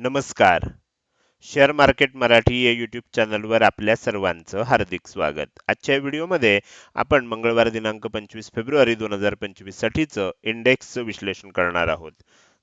नमस्कार. Share market Marathi या YouTube चॅनलवर आपल्या सर्वांचं हार्दिक स्वागत. आजच्या व्हिडिओमध्ये आपण मंगळवार दिनांक पंचवीस फेब्रुवारी दोन हजार पंचवीस साठीचं इंडेक्सचं विश्लेषण करणार आहोत.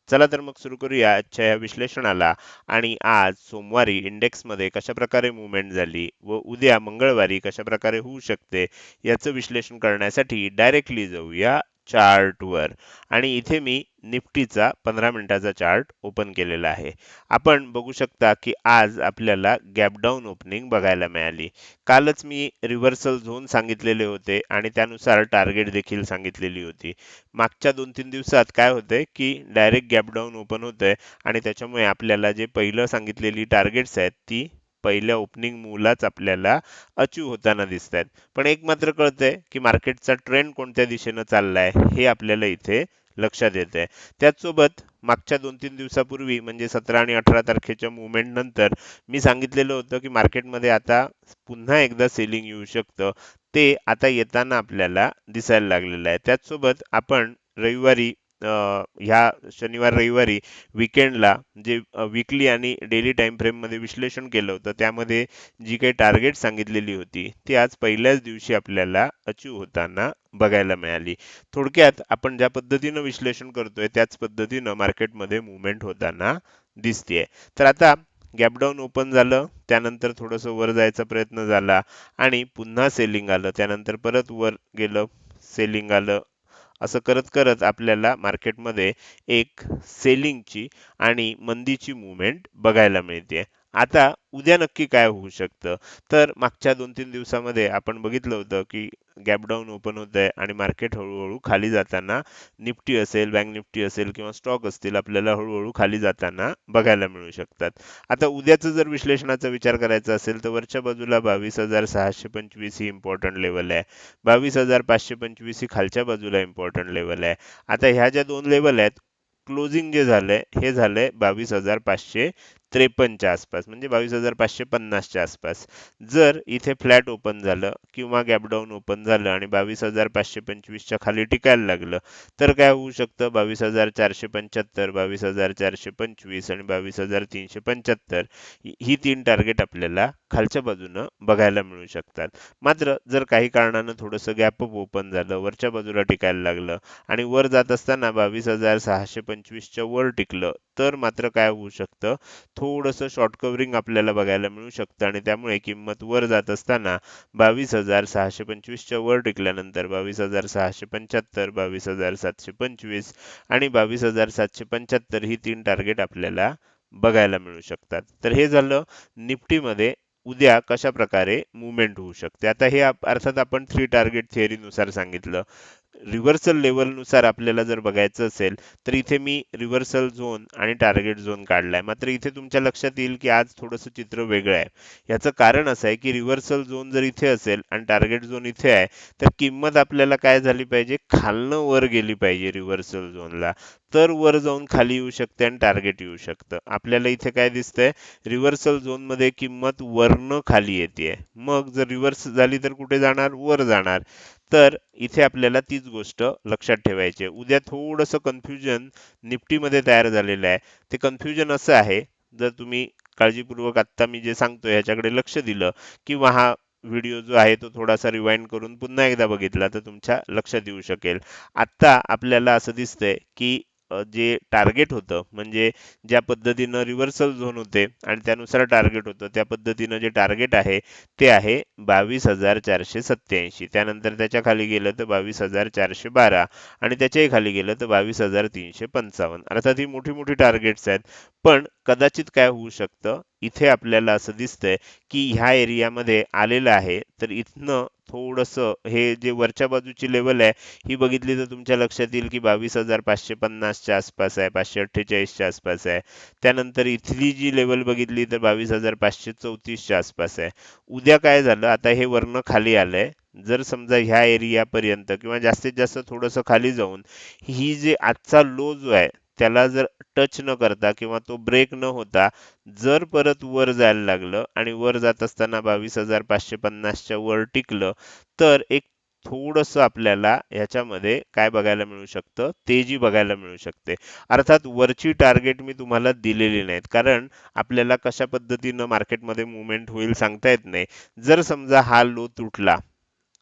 चला तर मग सुरू करूया आजच्या या विश्लेषणाला. आणि आज सोमवारी इंडेक्समध्ये कशाप्रकारे मुवमेंट झाली व उद्या मंगळवारी कशा प्रकारे होऊ शकते याचं विश्लेषण करण्यासाठी डायरेक्टली जाऊया. चार्टवर. आणि इथे मी निफ्टीचा पंधरा मिनिटाचा चार्ट ओपन केलेला आहे. आपण बघू शकता की आज आपल्याला गॅप डाऊन ओपनिंग बघायला मिळाली. कालच मी रिव्हर्सल झोन सांगितलेले होते आणि त्यानुसार टार्गेट देखील सांगितलेली होती. मागच्या दोन तीन दिवसात काय होते की डायरेक्ट गॅप डाऊन ओपन होतंय आणि त्याच्यामुळे आपल्याला जे पहिलं सांगितलेली टार्गेट्स आहेत ती पहिल्या ओपनिंग मूलाच आपल्याला अचीव होताना दिसत आहेत पण एक मात्र कळतंय की मार्केटचा ट्रेंड कोणत्या दिशेनं चाललाय हे आपल्याला इथे लक्षात येत आहे त्याचसोबत मागच्या दोन तीन दिवसापूर्वी म्हणजे सतरा आणि अठरा तारखेच्या मुवमेंट नंतर मी सांगितलेलं होतं की मार्केटमध्ये आता पुन्हा एकदा सेलिंग येऊ शकतं. ते आता येताना आपल्याला दिसायला लागलेलं आहे. त्याचसोबत आपण रविवारी ह्या शनिवार रविवारी विकेंडला जे विकली आणि डेली टाइम फ्रेममध्ये विश्लेषण केलं होतं त्यामध्ये जी काही टार्गेट सांगितलेली होती ती आज पहिल्याच दिवशी आपल्याला अचीव होताना बघायला मिळाली. थोडक्यात आपण ज्या पद्धतीनं विश्लेषण करतोय त्याच पद्धतीनं मार्केटमध्ये मुवमेंट होताना दिसतेय. तर आता गॅपडाऊन ओपन झालं त्यानंतर थोडंसं वर जायचा प्रयत्न झाला आणि पुन्हा सेलिंग आलं त्यानंतर परत वर गेलं सेलिंग आलं असं करत करत आपल्याला मार्केटमध्ये एक सेलिंगची आणि मंदीची मुवमेंट बघायला मिळते. आता उद्या नक्की काय होऊ शकतं? तर मागच्या दोन तीन दिवसामध्ये आपण बघितलं होतं की गॅपडाऊन ओपन होत आहे आणि मार्केट हळूहळू खाली जाताना निफ्टी असेल बँक निफ्टी असेल किंवा स्टॉक असतील आपल्याला हळूहळू खाली जाताना बघायला मिळू शकतात. आता उद्याचं जर विश्लेषणाचा विचार करायचा असेल तर वरच्या बाजूला बावीस हजार सहाशे पंचवीस ही इम्पॉर्टंट लेवल आहे. बावीस हजार पाचशे पंचवीस ही खालच्या बाजूला इम्पॉर्टंट लेवल आहे. आता ह्या ज्या दोन लेवल आहेत क्लोजिंग जे झालंय हे झालंय बावीस हजार पाचशे त्रेपन्नच्या आसपास म्हणजे बावीस हजार पाचशे पन्नासच्या आसपास. जर इथे फ्लॅट ओपन झालं किंवा गॅपडाऊन ओपन झालं आणि बावीस हजार पाचशे पंचवीसच्या खाली टिकायला लागलं तर काय होऊ शकतं? बावीस हजार चारशे पंच्याहत्तर बावीस हजार चारशे पंचवीस आणि बावीस हजार तीनशे पंच्याहत्तर ही तीन टार्गेट आपल्याला खालच्या बाजूनं बघायला मिळू शकतात. मात्र जर काही कारणानं थोडंसं गॅप अप ओपन झालं वरच्या बाजूला टिकायला लागलं आणि वर जात असताना बावीस हजार सहाशे पंचवीसच्या वर टिकलं तर मात्र काय होऊ शकतं? थोडंसं शॉर्ट कव्हरिंग आपल्याला बघायला मिळू शकतं आणि त्यामुळे किंमत वर जात असताना बावीस हजार सहाशे पंचवीसच्या वर टिकल्यानंतर बावीस हजार सहाशे पंच्याहत्तर बावीस हजार सातशे पंचवीस आणि बावीस हजार सातशे पंच्याहत्तर ही तीन टार्गेट आपल्याला बघायला मिळू शकतात. तर हे झालं निफ्टीमध्ये उद्या कशा प्रकारे मुवमेंट होऊ शकते? आता हे अर्थात आपण थ्री टार्गेट थिअरीनुसार सांगितलं. रिव्हर्सल लेवलनुसार आपल्याला जर बघायचं असेल तर इथे मी रिव्हर्सल झोन आणि टार्गेट झोन काढलाय. मात्र इथे तुमच्या लक्षात येईल की आज थोडंसं चित्र वेगळं आहे. याचं कारण असं आहे की रिव्हर्सल झोन जर इथे असेल आणि टार्गेट झोन इथे आहे तर किंमत आपल्याला काय झाली पाहिजे? खालनं वर गेली पाहिजे रिव्हर्सल झोनला तर वर जाऊन खाली येऊ शकते आणि टार्गेट येऊ शकतं. आपल्याला इथे काय दिसतंय? रिव्हर्सल झोनमध्ये किंमत वरनं खाली येते मग जर रिव्हर्स झाली तर कुठे जाणार? वर जाणार. तर इथे आपल्याला तीच गोष्ट लक्षात ठेवायची आहे. उद्या थोडंसं कन्फ्युजन निफ्टीमध्ये तयार झालेलं आहे. ते कन्फ्युजन असं आहे जर तुम्ही काळजीपूर्वक आत्ता मी जे सांगतो ह्याच्याकडे लक्ष दिलं किंवा हा व्हिडिओ जो आहे तो थोडासा रिवाइंड करून पुन्हा एकदा बघितला तर तुमच्या लक्षात येऊ शकेल. आत्ता आपल्याला असं दिसतंय की जे टार्गेट होतं म्हणजे ज्या पद्धतीनं रिव्हर्सल झोन होते आणि त्यानुसार टार्गेट होतं त्या पद्धतीनं जे टार्गेट आहे ते आहे बावीस हजार चारशे सत्याऐंशी त्यानंतर त्याच्याखाली गेलं तर बावीस हजार चारशे बारा आणि त्याच्याही खाली गेलं तर बावीस हजार तीनशे पंचावन्न. अर्थात ही मोठी मोठी टार्गेट्स आहेत. पण कदाचित काय होऊ शकतं? इथे आपल्याला असं दिसतंय की ह्या एरियामध्ये आलेलं आहे. तर इथनं थोडंसं हे जे वरच्या बाजूची लेवल आहे ही बघितली तर तुमच्या लक्षात येईल की बावीस हजार पाचशे पन्नासच्या आसपास आहे पाचशे अठ्ठेचाळीसच्या आसपास आहे. त्यानंतर इथली जी लेवल बघितली तर बावीस हजार पाचशे चौतीसच्या आसपास आहे. उद्या काय झालं? आता हे वर्ण खाली आलंय. जर समजा ह्या एरियापर्यंत किंवा जास्तीत जास्त थोडंसं खाली जाऊन ही जे आजचा लो जो आहे त्याला जर टच न करता किंवा तो ब्रेक न होता जर परत वर जायला लागलं आणि वर जात असताना बावीस हजार पाचशे पन्नासच्या वर टिकलं तर एक थोडंसं आपल्याला ह्याच्यामध्ये काय बघायला मिळू शकतं? तेजी बघायला मिळू शकते. अर्थात वरची टार्गेट मी तुम्हाला दिलेली नाहीत. कारण आपल्याला कशा पद्धतीनं मार्केटमध्ये मुवमेंट होईल सांगता येत नाही. जर समजा हा लो तुटला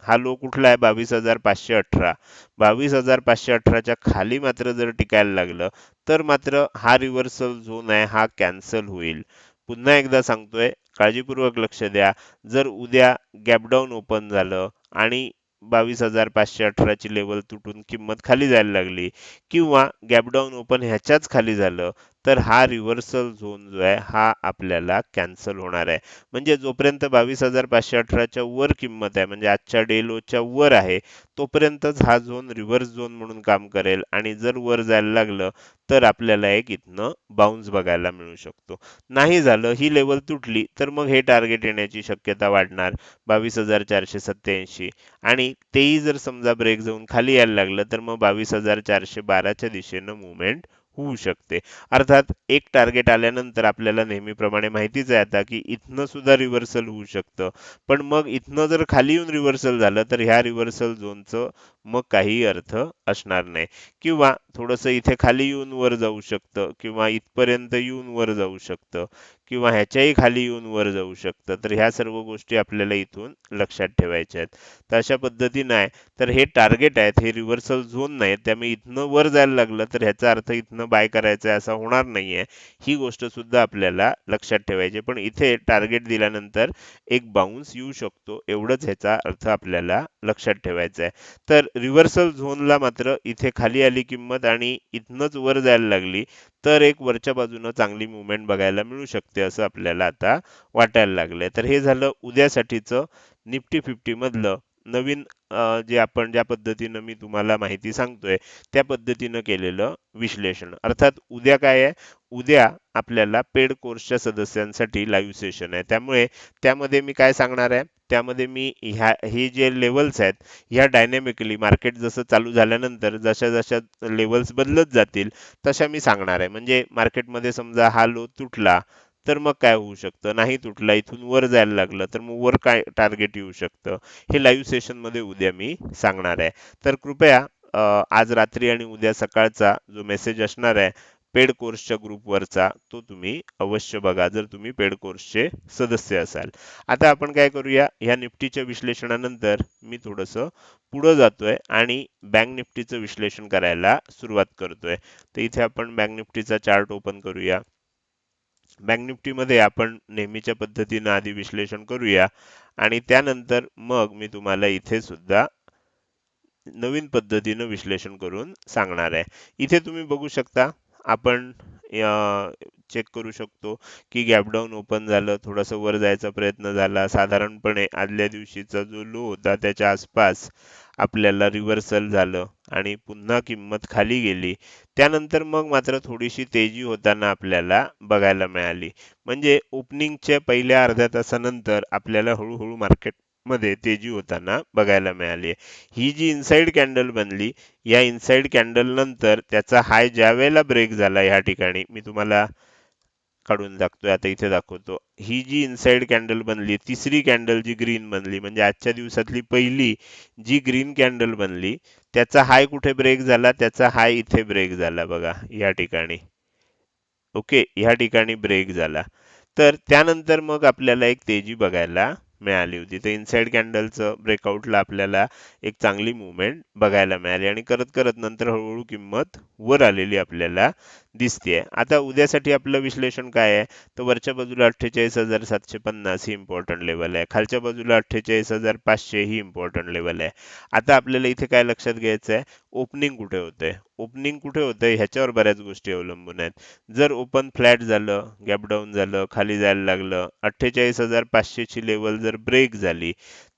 हा लो कुठला आहे? बावीस हजार पाचशे अठरा. बावीस हजार पाचशे अठराच्या खाली मात्र जर टिकायला लागलं तर मात्र हा रिव्हर्सल झोन आहे हा कॅन्सल होईल. पुन्हा एकदा सांगतोय काळजीपूर्वक लक्ष द्या. जर उद्या गॅपडाऊन ओपन झालं आणि बावीस हजार पाचशे अठराची लेवल तुटून किंमत खाली जायला लागली किंवा गॅपडाऊन ओपन ह्याच्याच खाली झालं तर हा रिव्हर्सल झोन जो आहे हा आपल्याला कॅन्सल होणार आहे. म्हणजे जोपर्यंत बावीस हजार पाचशे अठराच्या वर किंमत आहे म्हणजे आजच्या डे लोच्या वर आहे तोपर्यंतच हा झोन रिव्हर्स झोन म्हणून काम करेल. आणि जर वर जायला लागलं तर आपल्याला एक इथनं बाउन्स बघायला मिळू शकतो. नाही झालं ही लेवल तुटली तर मग हे टार्गेट येण्याची शक्यता वाढणार बावीस हजार चारशे सत्त्याऐंशी. आणि तेही जर समजा ब्रेक जाऊन खाली यायला लागलं तर मग बावीस हजार चारशे बाराच्या दिशेनं मुवमेंट होऊ शकते. अर्थात एक टार्गेट आल्यानंतर आपल्याला नेहमीप्रमाणे माहितीच आहे आता की इथनं सुद्धा रिव्हर्सल होऊ शकतं. पण मग इथनं जर खाली येऊन रिव्हर्सल झालं तर ह्या रिव्हर्सल झोनचं मग काही अर्थ असणार नाही. किंवा थोडंसं इथे खाली येऊन वर जाऊ शकतं किंवा इथपर्यंत येऊन वर जाऊ शकतं किंवा ह्याच्याही खाली येऊन वर जाऊ शकतं. तर ह्या सर्व गोष्टी आपल्याला इथून लक्षात ठेवायच्या आहेत. तर अशा पद्धतीनं आहे. तर हे टार्गेट आहेत. हे रिव्हर्सल झोन नाही. त्यामुळे इथनं वर जायला लागलं तर ह्याचा अर्थ इथनं बाय करायचा आहे असा होणार नाहीये. ही गोष्ट सुद्धा आपल्याला लक्षात ठेवायची पण इथे टार्गेट दिल्यानंतर एक बाउन्स येऊ शकतो. एवढंच ह्याचा अर्थ आपल्याला लक्षात ठेवायचा आहे. तर रिव्हर्सल झोनला मात्र इथे खाली आली किंमत आणि इथनच वर जायला लागली तर एक वरच्या बाजूनं चांगली मुवमेंट बघायला मिळू शकते असं आपल्याला आता वाटायला लागलंय. तर हे झालं उद्यासाठीचं निफ्टी फिफ्टी मधलं नवीन जे आपण ज्या पद्धतीनं मी तुम्हाला माहिती सांगतोय त्या पद्धतीनं केलेलं विश्लेषण. अर्थात उद्या काय आहे? उद्या आपल्याला पेड कोर्सच्या सदस्यांसाठी लाईव्ह सेशन आहे. त्यामुळे त्यामध्ये मी काय सांगणार आहे? त्यामध्ये मी ह्या हे जे लेवल्स आहेत ह्या डायनॅमिकली मार्केट जसं चालू झाल्यानंतर जशा जशा लेवल्स बदलत जातील तशा मी सांगणार आहे. म्हणजे मार्केटमध्ये समजा हा लो तुटला तर मग काय होऊ शकतं? नाही तुटला इथून वर जायला लागलं तर मग वर काय टार्गेट येऊ शकतं? हे लाईव्ह सेशनमध्ये उद्या मी सांगणार आहे. तर कृपया आज रात्री आणि उद्या सकाळचा जो मेसेज असणार आहे पेड कोर्सच्या ग्रुपवरचा तो तुम्ही अवश्य बघा जर तुम्ही पेड कोर्सचे सदस्य असाल. आता आपण काय करूया ह्या निफ्टीच्या विश्लेषणानंतर मी थोडंसं पुढं जातोय आणि बँक निफ्टीचं विश्लेषण करायला सुरुवात करतोय. तर इथे आपण बँक निफ्टीचा चार्ट ओपन करूया. बँक निफ्टीमध्ये आपण नेहमीच्या पद्धतीनं आधी विश्लेषण करूया आणि त्यानंतर मग मी तुम्हाला इथे सुद्धा नवीन पद्धतीनं विश्लेषण करून सांगणार आहे. इथे तुम्ही बघू शकता आपण चेक करू शकतो की गॅपडाऊन ओपन झालं थोडंसं वर जायचा प्रयत्न झाला. साधारणपणे आदल्या दिवशीचा जो लो होता त्याच्या आसपास आपल्याला रिव्हर्सल झालं आणि पुन्हा किंमत खाली गेली. त्यानंतर मग मात्र थोडीशी तेजी होताना आपल्याला बघायला मिळाली. म्हणजे ओपनिंगच्या पहिल्या अर्ध्या तासानंतर आपल्याला हळूहळू मार्केट मध्ये तेजी होताना बघायला मिळाली ही जी इनसाइड कॅन्डल बनली या इनसाइड कॅन्डल नंतर त्याचा हाय ज्या वेळेला ब्रेक झाला या ठिकाणी मी तुम्हाला काढून दाखतोय आता इथे दाखवतो. ही जी इनसाइड कॅन्डल बनली तिसरी कॅन्डल जी ग्रीन बनली म्हणजे आजच्या दिवसातली पहिली जी ग्रीन कॅन्डल बनली त्याचा हाय कुठे ब्रेक झाला? त्याचा हाय इथे ब्रेक झाला बघा या ठिकाणी. ओके ह्या ठिकाणी ब्रेक झाला. तर त्यानंतर मग आपल्याला एक तेजी बघायला मिळाली होती. तर इनसाइड कॅन्डलचं ब्रेकआउटला आपल्याला एक चांगली मुवमेंट बघायला मिळाली. आणि करत करत नंतर हळूहळू किंमत वर आलेली आपल्याला दिसतेय. आता उद्यासाठी आपलं विश्लेषण काय आहे? तर वरच्या बाजूला अठ्ठेचाळीस हजार सातशे पन्नास ही इम्पॉर्टंट लेवल आहे. खालच्या बाजूला अठ्ठेचाळीस हजार पाचशे ही इम्पॉर्टंट लेवल आहे. आता आपल्याला इथे काय लक्षात घ्यायचं आहे ओपनिंग कुठे होतंय? ओपनिंग कुठे होतंय? ह्याच्यावर बऱ्याच गोष्टी अवलंबून आहेत. जर ओपन फ्लॅट झालं गॅप डाऊन झालं खाली जायला लागलं अठ्ठेचाळीस हजार पाचशेची लेवल जर ब्रेक झाली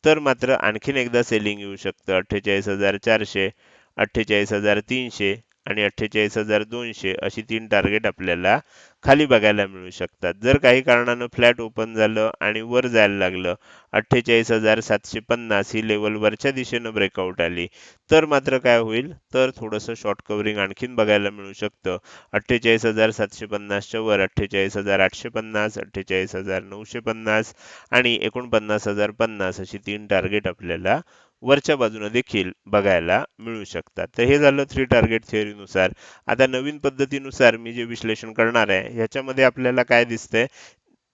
तर मात्र आणखीन एकदा सेलिंग येऊ शकतं. अठ्ठेचाळीस हजार चारशे अठ्ठेचाळीस हजार तीनशे आणि अठ्ठेचाळीस हजार दोनशे अशी तीन टार्गेट आपल्याला खाली बघायला मिळू शकतात. जर काही कारणानं फ्लॅट ओपन झालं आणि वर जायला लागलं अठ्ठेचाळीस हजार सातशे पन्नास ही लेवल वरच्या दिशेनं ब्रेकआउट आली तर मात्र काय होईल? तर थोडंसं शॉर्ट कव्हरिंग आणखीन बघायला मिळू शकतं. अठ्ठेचाळीस हजार सातशे पन्नासच्या वर अठ्ठेचाळीस हजार आठशे पन्नास अठ्ठेचाळीस हजार नऊशे पन्नास आणि एकोणपन्नास हजार पन्नास अशी तीन टार्गेट आपल्याला वरच्या बाजूने देखील बघायला मिळू शकतात. तर हे झालं थ्री टार्गेट थिअरीनुसार आता नवीन पद्धतीनुसार मी जे विश्लेषण करणार आहे ह्याच्यामध्ये आपल्याला काय दिसतंय?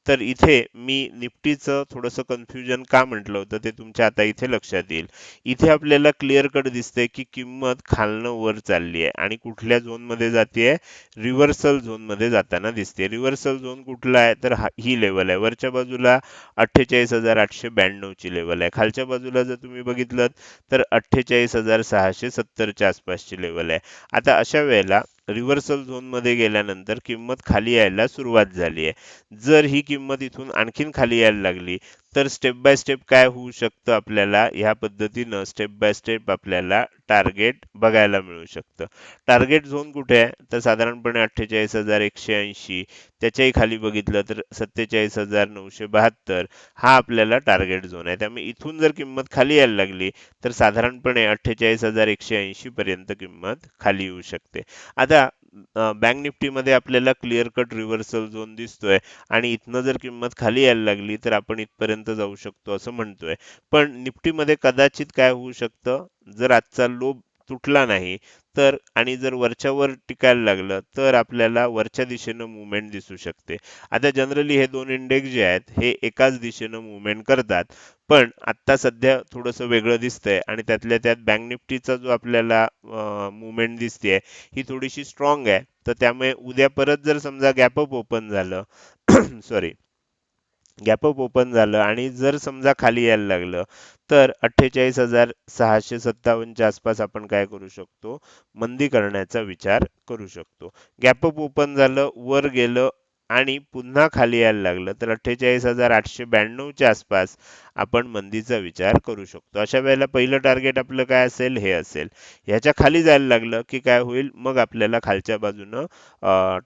तर इथे मी निफ्टीचं थोडंसं कन्फ्युजन का म्हटलं होतं ते तुमच्या आता इथे लक्षात येईल. इथे आपल्याला क्लिअर कट दिसते की किंमत खालनं वर चालली आहे आणि कुठल्या झोनमध्ये जाते रिव्हर्सल झोनमध्ये जाताना दिसते रिव्हर्सल झोन कुठला आहे? तर ही लेवल आहे. वरच्या बाजूला अठ्ठेचाळीस हजार आठशे ब्याण्णवची लेवल आहे. खालच्या बाजूला जर तुम्ही बघितलं तर अठ्ठेचाळीस हजार सहाशे सत्तरच्या आसपासची लेवल आहे. आता अशा वेळेला रिव्हर्सल झोनमध्ये गेल्यानंतर किंमत खाली यायला सुरुवात झाली आहे. जर ही किंमत इथून आणखीन खाली यायला लागली तर स्टेप बाय स्टेप काय होऊ शकतं आपल्याला? ह्या पद्धतीनं स्टेप बाय स्टेप आपल्याला टार्गेट बघायला मिळू शकतं. टार्गेट झोन कुठे आहे? तर साधारणपणे अठ्ठेचाळीस हजार एकशे ऐंशी. त्याच्याही खाली बघितलं तर सत्तेचाळीस हजार नऊशे बहात्तर. हा आपल्याला टार्गेट झोन आहे. त्यामुळे इथून जर किंमत खाली यायला लागली तर साधारणपणे अठ्ठेचाळीस हजार एकशे ऐंशी पर्यंत किंमत खाली येऊ शकते. आता बँक निफ्टीमध्ये आपल्याला क्लिअर कट रिव्हर्सल झोन दिसतोय. आणि इथनं जर किंमत खाली यायला लागली तर आपण इथपर्यंत जाऊ शकतो असं म्हणतोय. पण निफ्टीमध्ये कदाचित काय होऊ शकतं? जर आजचा लो तुटला नाही तर आणि जर वरच्यावर टिकायला लागलं तर आपल्याला वरच्या दिशेनं मुवमेंट दिसू शकते. आता जनरली हे दोन इंडेक्स जे आहेत हे एकाच दिशेनं मुवमेंट करतात. पण आत्ता सध्या थोडंसं वेगळं दिसतंय आणि त्यातल्या त्यात बँक निफ्टीचा जो आपल्याला मुवमेंट दिसते ही थोडीशी स्ट्रॉंग आहे. तर त्यामुळे उद्या परत जर समजा गॅपअप ओपन झालं सॉरी गॅपअप ओपन झालं आणि जर समजा खाली यायला लागलं तर अठ्ठेचाळीस हजार सहाशे सत्तावन्नच्या आसपास आपण काय करू शकतो? मंदी करण्याचा विचार करू शकतो. गॅपअप ओपन झालं वर गेलं आणि पुन्हा खाली यायला लागलं तर अठ्ठेचाळीस हजार आठशे ब्याण्णवच्या आसपास आपण मंदीचा विचार करू शकतो. अशा वेळेला पहिलं टार्गेट आपलं काय असेल? हे असेल. ह्याच्या खाली जायला लागलं की काय होईल? मग आपल्याला खालच्या बाजूनं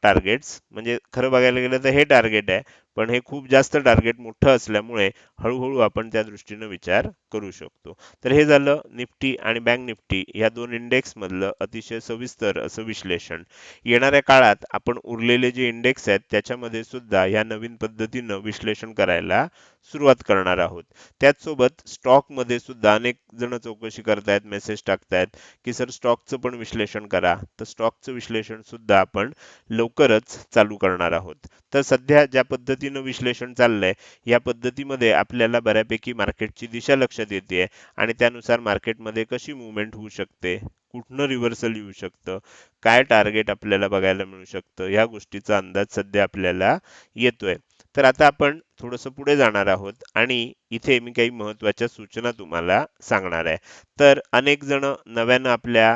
टार्गेट्स म्हणजे खरं बघायला गेलं तर हे टार्गेट आहे. पण हे खूप जास्त टार्गेट मोठं असल्यामुळे हळूहळू आपण त्या दृष्टीनं विचार करू शकतो. तर हे झालं निफ्टी आणि बँक निफ्टी या दोन इंडेक्स मधलं अतिशय सविस्तर असं विश्लेषण. येणाऱ्या काळात आपण उरलेले जे इंडेक्स आहेत त्याच्यामध्ये सुद्धा या नवीन पद्धतीनं विश्लेषण करायला सुरुवात करणार आहोत. त्याचसोबत स्टॉकमध्ये सुद्धा अनेक जण चौकशी करतायत मेसेज टाकतायत की सर स्टॉकचं पण विश्लेषण करा. तर स्टॉकचं विश्लेषण सुद्धा आपण लवकरच चालू करणार आहोत. तर सध्या ज्या पद्धती पद्धतीनं विश्लेषण चाललंय या पद्धतीमध्ये आपल्याला बऱ्यापैकी मार्केटची दिशा लक्षात येते आणि त्यानुसार मार्केटमध्ये कशी मुवमेंट होऊ शकते कुठनं रिव्हर्सल येऊ शकतं काय टार्गेट आपल्याला बघायला मिळू शकतं या गोष्टीचा अंदाज सध्या आपल्याला येतोय. तर आता आपण थोडंसं पुढे जाणार आहोत आणि इथे मी काही महत्त्वाच्या सूचना तुम्हाला सांगणार आहे. तर अनेक जण नव्यानं आपल्या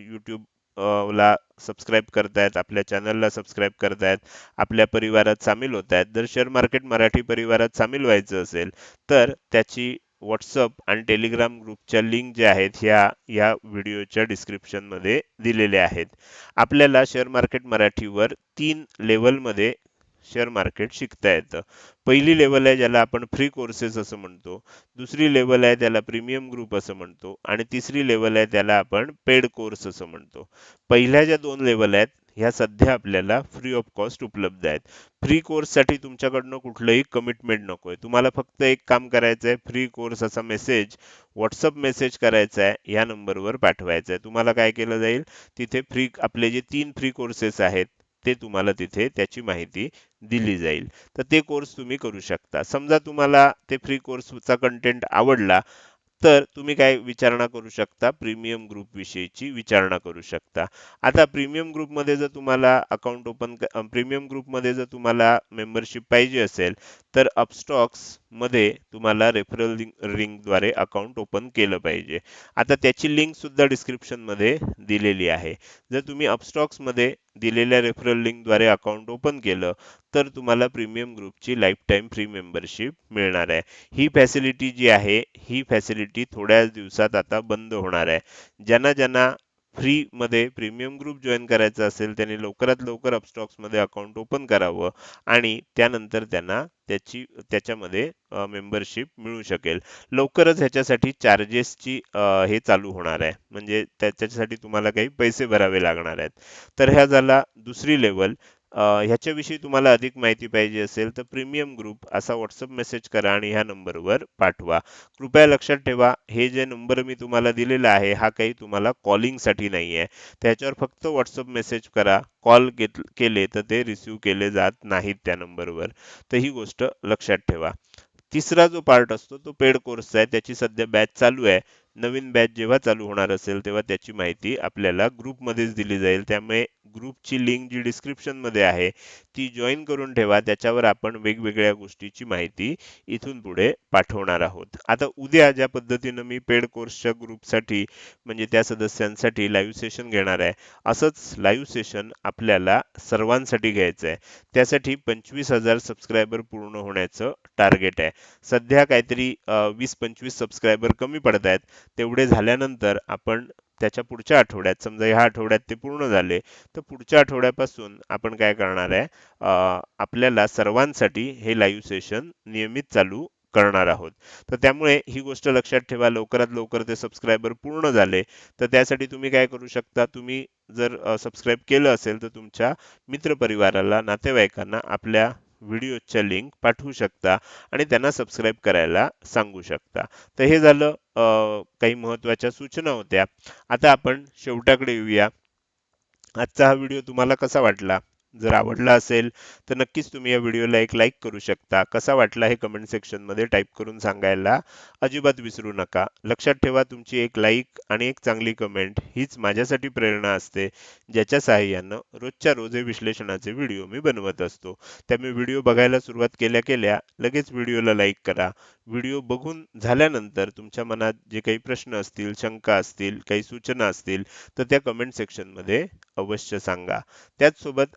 यूट्यूब ला सबस्क्राईब करतायत आपल्या चॅनलला सबस्क्राईब करतायत आपल्या परिवारात सामील होत आहेत जर शेअर मार्केट मराठी परिवारात सामील व्हायचं असेल तर त्याची व्हॉट्सअप आणि टेलिग्राम ग्रुपच्या लिंक ज्या आहेत ह्या या व्हिडिओच्या डिस्क्रिप्शनमध्ये दिलेल्या आहेत. आपल्याला शेअर मार्केट मराठीवर तीन लेवलमध्ये शेअर मार्केट शिकता येतं पहिली लेवल आहे ज्याला आपण फ्री कोर्सेस असं म्हणतो. दुसरी लेवल आहे त्याला प्रीमियम ग्रुप असं म्हणतो. आणि तिसरी लेवल आहे त्याला आपण पेड कोर्स असं म्हणतो. पहिल्या ज्या दोन लेवल आहेत ह्या सध्या आपल्याला फ्री ऑफ कॉस्ट उपलब्ध आहेत. फ्री कोर्ससाठी तुमच्याकडनं कुठलंही कमिटमेंट नको आहे तुम्हाला फक्त एक काम करायचं आहे फ्री कोर्स असा मेसेज व्हॉट्सअप मेसेज करायचा आहे या नंबरवर पाठवायचा आहे. तुम्हाला काय केलं जाईल? तिथे फ्री आपले जे तीन फ्री कोर्सेस आहेत ते तुम्हाला तिथे त्याची माहिती दिली जाईल. तर ते कोर्स तुम्ही करू शकता. समजा तुम्हाला ते फ्री कोर्सचा कंटेंट आवडला तर तुम्ही काय विचारणा करू शकता? प्रीमियम ग्रुप विषयीची विचारणा करू शकता. आता प्रीमियम ग्रुपमध्ये जर तुम्हाला अकाउंट ओपन प्रीमियम ग्रुपमध्ये जर तुम्हाला मेंबरशिप पाहिजे असेल तर अपस्टॉक्समध्ये तुम्हाला रेफरल रिंग रिंकद्वारे अकाउंट ओपन केलं पाहिजे. आता त्याची लिंकसुद्धा डिस्क्रिप्शनमध्ये दिलेली आहे. जर तुम्ही अपस्टॉक्समध्ये दिलेल्या रेफरल लिंकद्वारे अकाउंट ओपन केलं तर तुम्हाला प्रीमियम ग्रुपची लाईफ टाईम फ्री मेंबरशिप मिळणार आहे. ही फॅसिलिटी जी आहे ही फॅसिलिटी थोड्याच दिवसात आता बंद होणार आहे. ज्यांना ज्यांना फ्रीमध्ये प्रीमियम ग्रुप जॉईन करायचा असेल त्यांनी लवकरात लवकर अपस्टॉक्समध्ये अकाउंट ओपन करावं आणि त्यानंतर त्यांना त्याची त्याच्यामध्ये मेंबरशिप मिळू शकेल. लवकरच ह्याच्यासाठी चार्जेसची हे चालू होणार आहे. म्हणजे त्याच्यासाठी तुम्हाला काही पैसे भरावे लागणार आहेत. तर ह्या झाला दुसरी लेवल ह्याच्याविषयी तुम्हाला अधिक माहिती पाहिजे असेल तर प्रीमियम ग्रुप असा व्हॉट्सअप मेसेज करा आणि ह्या नंबरवर पाठवा. कृपया लक्षात ठेवा हे जे नंबर मी तुम्हाला दिलेला आहे हा काही तुम्हाला कॉलिंगसाठी नाही आहे त्याच्यावर फक्त व्हॉट्सअप मेसेज करा. कॉल केले तर ते रिसिव्ह केले जात नाहीत त्या नंबरवर. तर ही गोष्ट लक्षात ठेवा. तिसरा जो पार्ट असतो तो पेड कोर्सचा आहे. त्याची सध्या बॅच चालू आहे. नवीन बॅच जेव्हा चालू होणार असेल तेव्हा त्याची माहिती आपल्याला ग्रुपमध्येच दिली जाईल. त्यामुळे ग्रुपची लिंक जी डिस्क्रिप्शनमध्ये आहे ती जॉईन करून ठेवा. त्याच्यावर आपण वेगवेगळ्या गोष्टीची माहिती इथून पुढे पाठवणार आहोत. आता उद्या ज्या पद्धतीनं मी पेड कोर्सच्या ग्रुपसाठी म्हणजे त्या सदस्यांसाठी लाईव्ह सेशन घेणार आहे असंच लाईव्ह सेशन आपल्याला सर्वांसाठी घ्यायचं आहे त्यासाठी पंचवीस हजार सबस्क्रायबर पूर्ण होण्याचं टार्गेट आहे. सध्या काहीतरी वीस पंचवीस सबस्क्रायबर कमी पडत आहेत तेवढे झाल्यानंतर आपण त्याच्या पुढच्या आठवड्यात समजा ह्या आठवड्यात ते पूर्ण झाले तर पुढच्या आठवड्यापासून आपण काय करणार आहे? आपल्याला सर्वांसाठी हे लाईव्ह सेशन नियमित चालू करणार आहोत. तर त्यामुळे ही गोष्ट लक्षात ठेवा लवकरात लवकर ते सबस्क्रायबर पूर्ण झाले तर त्यासाठी तुम्ही काय करू शकता? तुम्ही जर सबस्क्राईब केलं असेल तर तुमच्या मित्रपरिवाराला नातेवाईकांना आपल्या व्हिडिओच्या लिंक पाठवू शकता आणि त्यांना सबस्क्राईब करायला सांगू शकता. तर हे झालं काही महत्त्वाच्या सूचना होत्या. आता आपण शेवटाकडे येऊया. आजचा हा व्हिडिओ तुम्हाला कसा वाटला? जर आवडला असेल तर नक्कीच तुम्ही या व्हिडिओला एक लाईक करू शकता. कसा वाटला हे कमेंट सेक्शनमध्ये टाईप करून सांगायला अजिबात विसरू नका. लक्षात ठेवा तुमची एक लाईक आणि एक चांगली कमेंट हीच माझ्यासाठी प्रेरणा असते ज्याच्या सहाय्यानं रोजच्या रोज हे विश्लेषणाचे व्हिडिओ मी बनवत असतो. त्यामुळे व्हिडिओ बघायला सुरुवात केल्या केल्या लगेच व्हिडिओला लाईक करा. व्हिडिओ बघून झाल्यानंतर तुमच्या मनात जे काही प्रश्न असतील शंका असतील काही सूचना असतील तर त्या कमेंट सेक्शनमध्ये अवश्य सांगा. त्याचसोबत